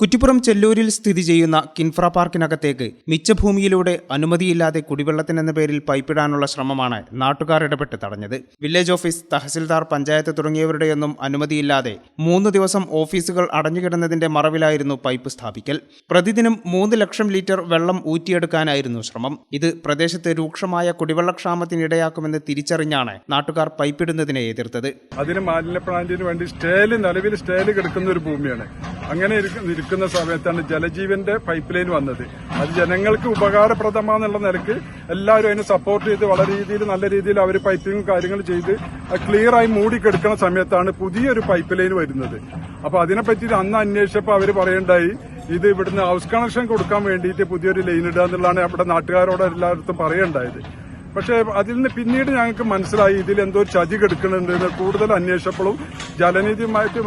കുറ്റിപ്പുറം ചെല്ലൂരിൽ സ്ഥിതി ചെയ്യുന്ന കിൻഫ്ര പാർക്കിനകത്തേക്ക് മിച്ചഭൂമിയിലൂടെ അനുമതിയില്ലാതെ കുടിവെള്ളത്തിനെന്ന പേരിൽ പൈപ്പിടാനുള്ള ശ്രമമാണ് നാട്ടുകാർ ഇടപെട്ട് തടഞ്ഞത്. വില്ലേജ് ഓഫീസ് തഹസിൽദാർ പഞ്ചായത്ത് തുടങ്ങിയവരുടെയൊന്നും അനുമതിയില്ലാതെ മൂന്ന് ദിവസം ഓഫീസുകൾ അടഞ്ഞുകിടന്നതിന്റെ മറവിലായിരുന്നു പൈപ്പ് സ്ഥാപിക്കൽ. പ്രതിദിനം മൂന്ന് ലക്ഷം ലിറ്റർ വെള്ളം ഊറ്റിയെടുക്കാനായിരുന്നു ശ്രമം. ഇത് പ്രദേശത്ത് രൂക്ഷമായ കുടിവെള്ളക്ഷാമത്തിനിടയാക്കുമെന്ന് തിരിച്ചറിഞ്ഞാണ് നാട്ടുകാർ പൈപ്പിടുന്നതിനെ എതിർത്തത്. അതിന് മാലിന്യ പ്ലാന്റിന് വേണ്ടി സ്റ്റേൽ നിലവിൽ സ്റ്റേൽ കിടക്കുന്ന ഒരു ഭൂമിയാണ്. അങ്ങനെ ഇരിക്കുന്ന സമയത്താണ് ജലജീവന്റെ പൈപ്പ് ലൈൻ വന്നത്. അത് ജനങ്ങൾക്ക് ഉപകാരപ്രദമാന്നുള്ള നിലയ്ക്ക് എല്ലാവരും അതിനെ സപ്പോർട്ട് ചെയ്ത് വളരെ രീതിയിൽ നല്ല രീതിയിൽ അവർ പൈപ്പിങ്ങും കാര്യങ്ങളും ചെയ്ത് ക്ലിയറായി മൂടിക്കെടുക്കുന്ന സമയത്താണ് പുതിയൊരു പൈപ്പ് ലൈൻ വരുന്നത്. അപ്പൊ അതിനെപ്പറ്റി അന്ന് അന്വേഷിച്ചപ്പോൾ അവർ പറയണ്ടായി ഇത് ഇവിടുന്ന് ഹൗസ് കണക്ഷൻ കൊടുക്കാൻ വേണ്ടിയിട്ട് പുതിയൊരു ലൈൻ ഇടുക എന്നുള്ളതാണ് അവിടെ നാട്ടുകാരോട് എല്ലായിടത്തും പറയണ്ടായത്. പക്ഷേ അതിൽ നിന്ന് പിന്നീട് ഞങ്ങൾക്ക് മനസ്സിലായി ഇതിൽ എന്തോ ചതി കെടുക്കുന്നുണ്ട് കൂടുതൽ അന്വേഷിച്ചപ്പോഴും ജലനിധിയുമായിട്ട്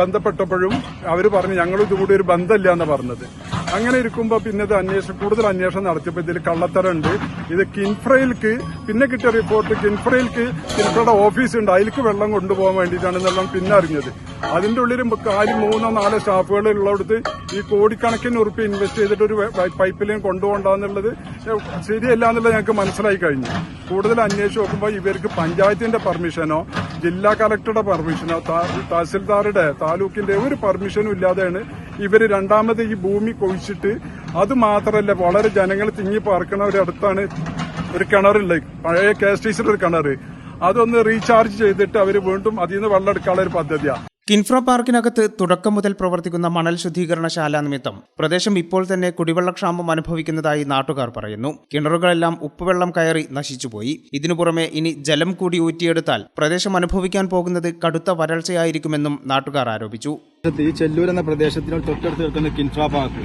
ബന്ധപ്പെട്ടപ്പോഴും അവർ പറഞ്ഞു ഞങ്ങൾ ഇതുകൂടി ഒരു ബന്ധമില്ല എന്ന് പറഞ്ഞത്. അങ്ങനെ ഇരിക്കുമ്പോൾ പിന്നെ ഇത് അന്വേഷണം കൂടുതൽ അന്വേഷണം നടത്തിയപ്പോൾ ഇതിൽ കള്ളത്തരമുണ്ട്. ഇത് കിൻഫ്രയിൽക്ക് പിന്നെ കിട്ടിയ റിപ്പോർട്ട് കിൻഫ്രയിൽക്ക് കിൻഫ്രയുടെ ഓഫീസ് ഉണ്ട്. അതിലേക്ക് വെള്ളം കൊണ്ടുപോകാൻ വേണ്ടിയിട്ടാണെന്നെല്ലാം പിന്നെ അറിഞ്ഞത്. അതിന്റെ ഉള്ളിൽ കാൽ മൂന്നോ നാലോ സ്റ്റാഫുകൾ ഉള്ളിടത്ത് ഈ കോടിക്കണക്കിന് ഉറുപ്പ് ഇൻവെസ്റ്റ് ചെയ്തിട്ട് ഒരു പൈപ്പ് ലൈൻ കൊണ്ടുപോകണ്ടെന്നുള്ളത് ശരിയല്ല എന്നുള്ളത് ഞങ്ങൾക്ക് മനസ്സിലായി കഴിഞ്ഞു. കൂടുതൽ അന്വേഷിച്ച് നോക്കുമ്പോൾ ഇവർക്ക് പഞ്ചായത്തിന്റെ പെർമിഷനോ ജില്ലാ കളക്ടറുടെ പെർമിഷനോ തഹസിൽദാറുടെ താലൂക്കിന്റെ ഒരു പെർമിഷനും ഇല്ലാതെയാണ് ഇവർ രണ്ടാമത് ഈ ഭൂമി കൊഴിച്ചിട്ട് അത് മാത്രമല്ല വളരെ ജനങ്ങൾ തിങ്ങി പാർക്കണ അടുത്താണ് ഒരു കിണറുള്ളത്. പഴയ കെ എസ് ടി സിയുടെ ഒരു കിണർ അതൊന്ന് റീചാർജ് ചെയ്തിട്ട് അവർ വീണ്ടും അതിൽ നിന്ന് വെള്ളം എടുക്കാനുള്ള ഒരു പദ്ധതിയാണ് കിൻഫ്ര പാർക്കിനകത്ത് തുടക്കം മുതൽ പ്രവർത്തിക്കുന്ന മണൽ ശുദ്ധീകരണശാല നിമിത്തം പ്രദേശം ഇപ്പോൾ തന്നെ കുടിവെള്ളക്ഷാമം അനുഭവിക്കുന്നതായി നാട്ടുകാർ പറയുന്നു. കിണറുകളെല്ലാം ഉപ്പുവെള്ളം കയറി നശിച്ചുപോയി. ഇതിനു പുറമെ ഇനി ജലം കൂടി ഊറ്റിയെടുത്താൽ പ്രദേശം അനുഭവിക്കാൻ പോകുന്നത് കടുത്ത വരൾച്ചയായിരിക്കുമെന്നും നാട്ടുകാർ ആരോപിച്ചു. ഈ ചെല്ലൂർ എന്ന പ്രദേശത്തിനോട് തൊട്ടടുത്ത് നിൽക്കുന്ന കിൻഫ്ര പാർക്ക്.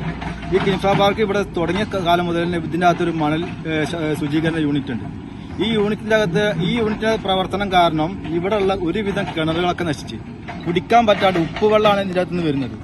ഈ കിൻഫ്ര പാർക്ക് ഇവിടെ തുടങ്ങിയ കാലം മുതൽ ഇതിന്റെ അകത്തൊരു മണൽ ശുചീകരണ യൂണിറ്റ് ഉണ്ട്. ഈ യൂണിറ്റിന്റെ അകത്ത് ഈ യൂണിറ്റിന്റെ പ്രവർത്തനം കാരണം ഇവിടെയുള്ള ഒരുവിധം കിണറുകളൊക്കെ നശിച്ച്. കുടിക്കാൻ പറ്റാണ്ട് ഉപ്പുവെള്ളമാണ് ഇതിന്റെ അകത്ത് നിന്ന് വരുന്നത്.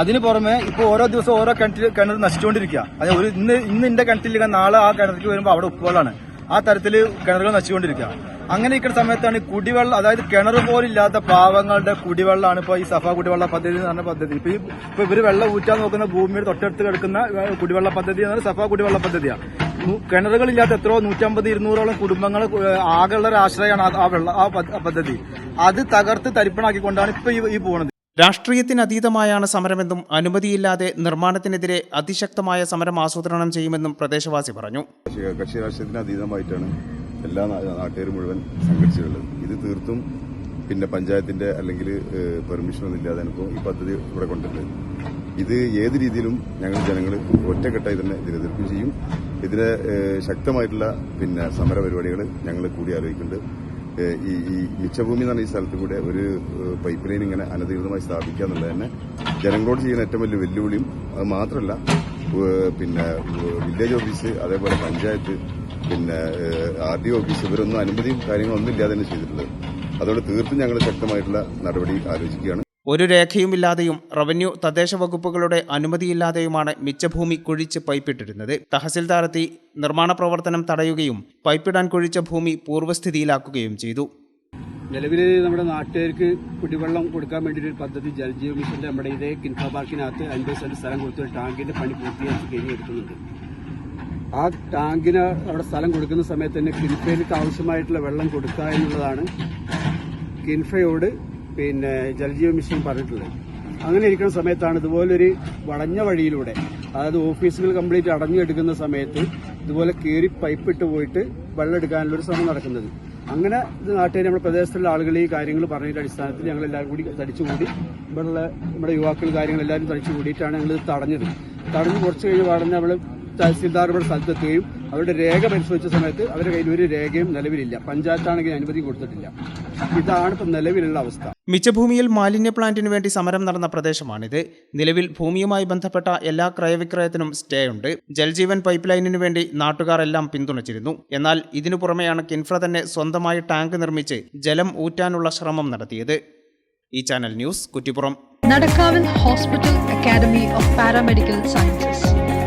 അതിന് പുറമെ ഇപ്പോൾ ഓരോ ദിവസം ഓരോ കിണറ്റിൽ കിണർ നശിച്ചുകൊണ്ടിരിക്കുക. അതായത് ഒരു ഇന്ന് ഇന്ന് ഇന്റെ കിണറ്റിൽ നാളെ ആ കിണറ്റിൽ വരുമ്പോൾ അവിടെ ഉപ്പുവെള്ളമാണ് ആ തരത്തിൽ കിണറുകൾ നശിച്ചുകൊണ്ടിരിക്കുക. അങ്ങനെ ഇരിക്കുന്ന സമയത്താണ് കുടിവെള്ളം അതായത് കിണർ പോലില്ലാത്ത പാവങ്ങളുടെ കുടിവെള്ളമാണ് ഇപ്പോൾ ഈ സഫ കുടിവെള്ള പദ്ധതി എന്ന് പറഞ്ഞ പദ്ധതി. ഇപ്പൊ ഈ ഇപ്പൊ ഇവർ വെള്ളം ഊറ്റാൻ നോക്കുന്ന ഭൂമിയുടെ തൊട്ടടുത്ത് കിടക്കുന്ന കുടിവെള്ള പദ്ധതി എന്ന് പറഞ്ഞാൽ സഫ കുടിവെള്ള പദ്ധതിയാണ് കിണറുകളില്ലാത്ത എത്രയോ നൂറ്റമ്പത് ഇരുന്നൂറോളം കുടുംബങ്ങൾ ആകെയുള്ള ഒരു ആശ്രയമാണ് ആ- ആ വെള്ള ആ പദ്ധതി. അത് തകർത്ത് തരിപ്പണാക്കിക്കൊണ്ടാണ് ഇപ്പൊ ഈ- പോകുന്നത് രാഷ്ട്രീയത്തിനതീതമായാണ് സമരമെന്നും അനുമതിയില്ലാതെ നിർമ്മാണത്തിനെതിരെ അതിശക്തമായ സമരം ആസൂത്രണം ചെയ്യുമെന്നും പ്രദേശവാസി പറഞ്ഞു. കക്ഷി രാഷ്ട്രീയത്തിന് അതീതമായിട്ടാണ് എല്ലാ നാട്ടുകാരും മുഴുവൻ സംഘടിച്ചിട്ടുള്ളത്. ഇത് തീർത്തും പിന്നെ പഞ്ചായത്തിന്റെ അല്ലെങ്കിൽ പെർമിഷൻ ഒന്നും ഇല്ലാതെ ഇപ്പോൾ ഈ പദ്ധതി ഇവിടെ കൊണ്ടുവരുന്നത്. ഇത് ഏത് രീതിയിലും ഞങ്ങൾ ജനങ്ങൾ ഒറ്റക്കെട്ടായി തന്നെ ഇതിനെ എതിർക്കുകയും ചെയ്യും. ഇതിന് ശക്തമായിട്ടുള്ള പിന്നെ സമര പരിപാടികൾ ഞങ്ങൾ കൂടി ആലോചിക്കുന്നുണ്ട്. ഈ ഈ മിച്ചഭൂമി എന്ന് പറഞ്ഞ ഈ സ്ഥലത്ത് കൂടെ ഒരു പൈപ്പ് ലൈൻ ഇങ്ങനെ അനധികൃതമായി സ്ഥാപിക്കുക എന്നുള്ളത് തന്നെ ജനങ്ങളോട് ചെയ്യുന്ന ഏറ്റവും വലിയ വെല്ലുവിളിയും അത് മാത്രമല്ല പിന്നെ വില്ലേജ് ഓഫീസ് അതേപോലെ പഞ്ചായത്ത് പിന്നെ ആർ ഡി ഓഫീസ് ഇവരൊന്നും അനുമതിയും കാര്യങ്ങളൊന്നും ഇല്ലാതെ തന്നെ ചെയ്തിട്ടുള്ളത്. അതോടെ തീർത്തും ഞങ്ങൾ ശക്തമായിട്ടുള്ള നടപടി ആലോചിക്കുകയാണ്. ഒരു രേഖയുമില്ലാതെയും റവന്യൂ തദ്ദേശ വകുപ്പുകളുടെ അനുമതിയില്ലാതെയുമാണ് മിച്ചഭൂമി കുഴിച്ച് പൈപ്പിട്ടിരുന്നത്. തഹസിൽദാരെത്തി നിർമ്മാണ പ്രവർത്തനം തടയുകയും പൈപ്പിടാൻ കുഴിച്ച ഭൂമി പൂർവസ്ഥിതിയിലാക്കുകയും ചെയ്തു. നിലവിൽ നമ്മുടെ നാട്ടുകാർക്ക് കുടിവെള്ളം കൊടുക്കാൻ വേണ്ടി ഒരു പദ്ധതി ജലജീവ മിഷന്റെ നമ്മുടെ ഇതേ കിൻഫ പാർക്കിനകത്ത് അൻപത് സെന്റ് സ്ഥലം കൊടുത്ത് ടാങ്കിന്റെ പണി പൂർത്തിയാക്കി കഴിഞ്ഞെടുക്കുന്നുണ്ട് ആ ടാങ്കിന് അവിടെ സ്ഥലം കൊടുക്കുന്ന സമയത്ത് തന്നെ കിൻഫയിലേക്ക് ആവശ്യമായിട്ടുള്ള വെള്ളം കൊടുക്കുക എന്നുള്ളതാണ് കിൻഫയോട് പിന്നെ ജലജീവ മിഷൻ പറഞ്ഞിട്ടുള്ളത്. അങ്ങനെ ഇരിക്കുന്ന സമയത്താണ് ഇതുപോലൊരു വളഞ്ഞ വഴിയിലൂടെ അതായത് ഓഫീസുകൾ കംപ്ലീറ്റ് അടഞ്ഞെടുക്കുന്ന സമയത്ത് ഇതുപോലെ കീറി പൈപ്പിട്ട് പോയിട്ട് വെള്ളം എടുക്കാനുള്ള ഒരു ശ്രമം നടക്കുന്നത്. അങ്ങനെ ഇത് നാട്ടുകാർ നമ്മുടെ പ്രദേശത്തുള്ള ആളുകൾ ഈ കാര്യങ്ങൾ പറഞ്ഞതിന്റെ അടിസ്ഥാനത്തിൽ ഞങ്ങൾ എല്ലാവരും കൂടി തടിച്ചുകൂടി ഇവിടെയുള്ള നമ്മുടെ യുവാക്കൾ കാര്യങ്ങൾ എല്ലാവരും തടിച്ചു കൂടിയിട്ടാണ് ഞങ്ങൾ ഇത് തടഞ്ഞത്. തടഞ്ഞ് കുറച്ച് കഴിഞ്ഞ് പാടുന്ന നമ്മൾ തഹസീൽദാർ ഇവിടെ സ്ഥലത്തെത്തുകയും അവരുടെ രേഖ പരിശോധിച്ച സമയത്ത് അവരുടെ കയ്യിൽ ഒരു രേഖയും നിലവിലില്ല. പഞ്ചായത്താണെങ്കിൽ അനുമതി കൊടുത്തിട്ടില്ല. ഇതാണ് ഇപ്പം നിലവിലുള്ള അവസ്ഥ. മിച്ചഭൂമിയിൽ മാലിന്യ പ്ലാന്റിന് വേണ്ടി സമരം നടന്ന പ്രദേശമാണിത്. നിലവിൽ ഭൂമിയുമായി ബന്ധപ്പെട്ട എല്ലാ ക്രയവിക്രയത്തിനും സ്റ്റേ ഉണ്ട്. ജൽജീവൻ പൈപ്പ് ലൈനിനു വേണ്ടി നാട്ടുകാർ എല്ലാം പിന്തുണച്ചിരുന്നു. എന്നാൽ ഇതിനു പുറമെയാണ് കിൻഫ്ര തന്നെ സ്വന്തമായി ടാങ്ക് നിർമ്മിച്ച് ജലം ഊറ്റാനുള്ള ശ്രമം നടത്തിയത്. ഈ channel news Kuttippuram. നടക്കാവിൽ hospital academy of paramedical sciences.